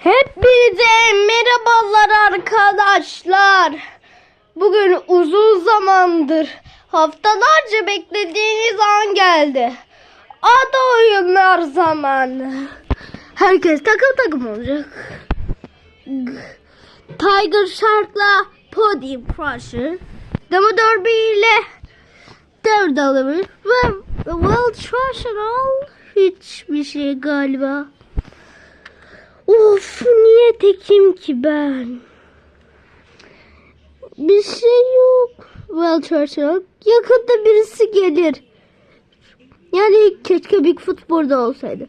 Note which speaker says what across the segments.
Speaker 1: Hepinize merhabalar arkadaşlar. Bugün uzun zamandır haftalarca beklediğiniz an geldi. Ada oyunlar zamanı. Herkes takım takım olacak. Tiger Shark'la Podium Crusher. Demo Derby ile Daredevil ve World Treasure All hiçbir şey galiba. Of niye tekim ki ben? Bir şey yok. Well Churchill yakında birisi gelir. Yani keşke Bigfoot burada olsaydı.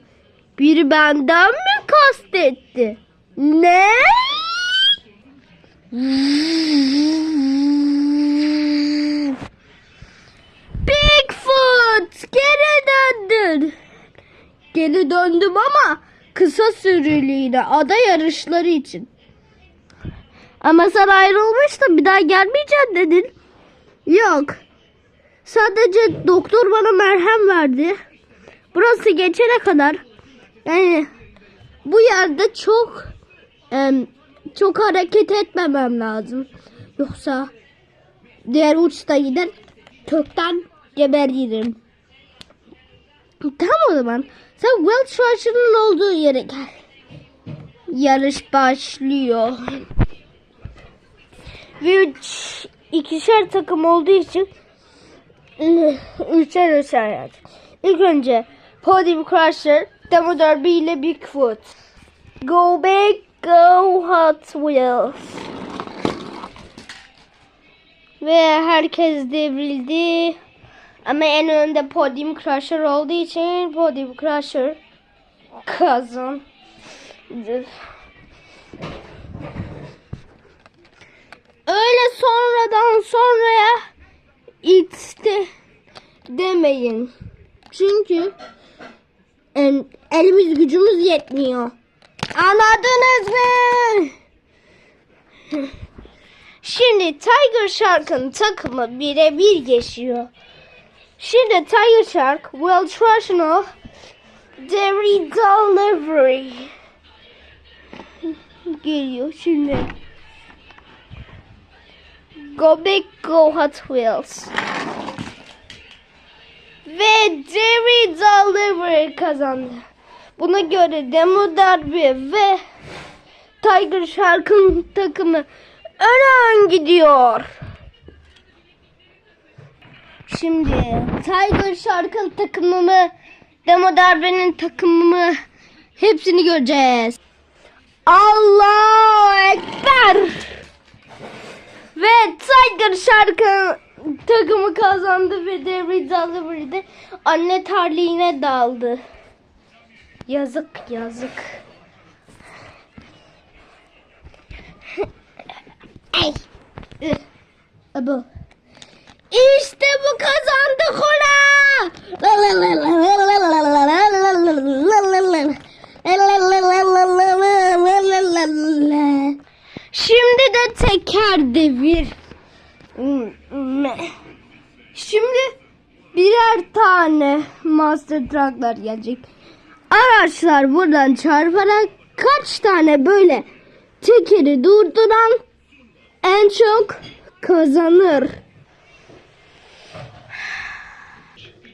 Speaker 1: Biri benden mi kastetti? Ne? Bigfoot geri döndün. Geri döndüm ama kısa süreliğine ada yarışları için. Ama sen ayrılmıştın bir daha gelmeyeceksin dedin. Yok. Sadece doktor bana merhem verdi. Burası geçene kadar yani bu yerde çok çok hareket etmemem lazım. Yoksa diğer uçta gider kökten geberirim. Tamam o zaman. Sen World Treasure'ın olduğu yere gel. Yarış başlıyor. Ve üç, ikişer takım olduğu için üçer üçer yani. İlk önce Podium Crusher, Demo Derby ile Bigfoot. Go back, go Hot Wheels. Ve herkes devrildi. Ama en önde Podium Crusher olduğu için Podium Crusher kazandı. Öyle sonradan sonraya itti demeyin. Çünkü em, elimiz gücümüz yetmiyor. Anladınız mı? Şimdi Tiger Shark'ın takımı birebir geçiyor. Şimdi Tiger Shark will traditional dairy delivery geliyor şimdi. Go Big Go Hot Wheels. Ve Dairy Delivery kazandı. Buna göre Demo Derby ve Tiger Shark'ın takımı ön ön gidiyor. Şimdi Tiger Shark'ın takımımı, Demo Darbe'nin takımımı hepsini göreceğiz. Allahu Ekber! Ve Tiger Shark'ın takımı kazandı ve Devri Delivery'de anne tarliğine daldı. Yazık yazık. Ay. Bu. İşte bu kazandık ona. Şimdi de teker devir. Şimdi birer tane Master Truck'lar gelecek. Araçlar buradan çarparak kaç tane böyle tekeri durduran en çok kazanır.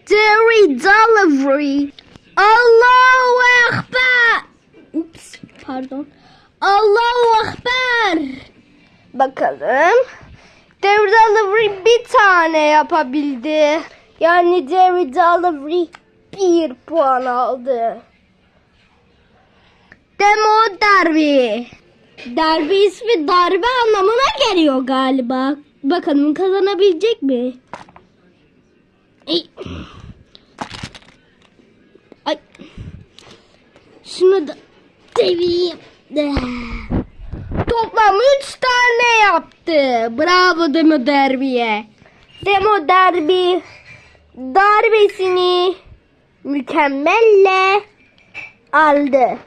Speaker 1: Dairy Delivery. Allahu Ekber. Ups, pardon. Allahu Ekber. Bakalım. Dairy Delivery bir tane yapabildi. Yani Dairy Delivery bir puan aldı. Demo Derby. Derby ismi darbe anlamına geliyor galiba. Bakalım kazanabilecek mi? Ay. Ay. Şunu da devireyim. Toplam 3 tane yaptı. Bravo Demo Derby'ye. Demo Derby darbesini mükemmelle aldı.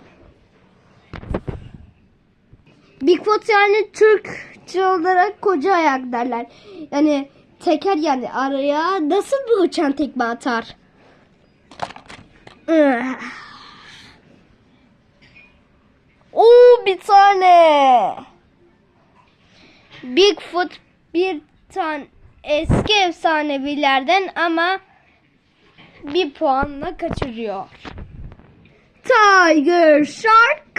Speaker 1: Bigfoot yani Türkçe olarak koca ayak derler. Yani teker yani araya nasıl bir uçan tekme atar? Oo bir tane. Bigfoot bir tane eski efsanevilerden ama bir puanla kaçırıyor. Tiger Shark.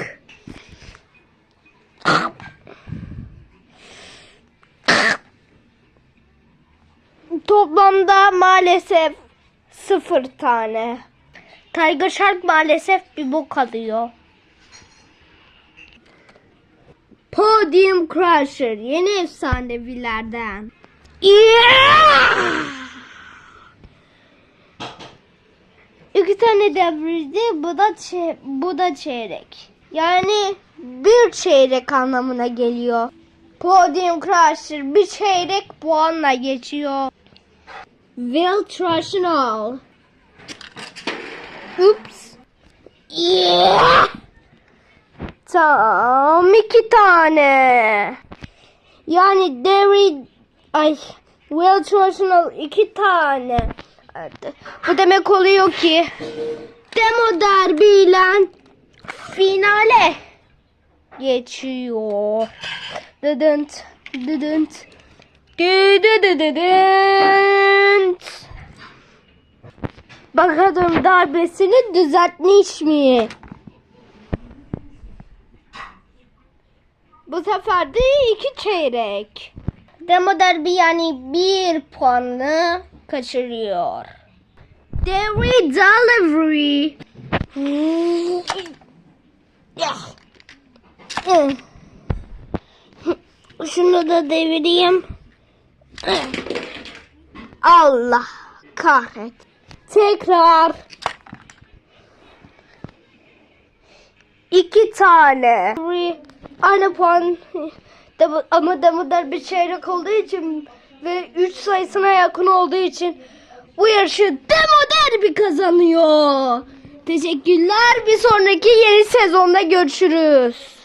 Speaker 1: Toplamda maalesef sıfır tane. Tiger Shark maalesef bir bok alıyor. Podium Crusher yeni efsanevilerden. Yeah! İki tane devrildi. Bu da bu da çeyrek. Yani bir çeyrek anlamına geliyor. Podium Crusher bir çeyrek puanla geçiyor. Will Trashinol. Oops. Yeah! Tam iki tane. Yani Derry ay Will Trashinol iki tane. Bu demek oluyor ki Demo Derby ile finale geçiyor. Dıdınt, dıdınt, dıdıdıdıdınt. Bakalım darbesini düzeltmiş mi? Bu sefer de iki çeyrek. Demo derbi yani bir puanı kaçırıyor. Dairy Delivery. Şunu da devireyim. Allah kahret. Tekrar. İki tane. Aynı puan ama Demodar bir çeyrek olduğu için ve 3 sayısına yakın olduğu için bu yarışı Demo Derby kazanıyor. Teşekkürler. Bir sonraki yeni sezonda görüşürüz.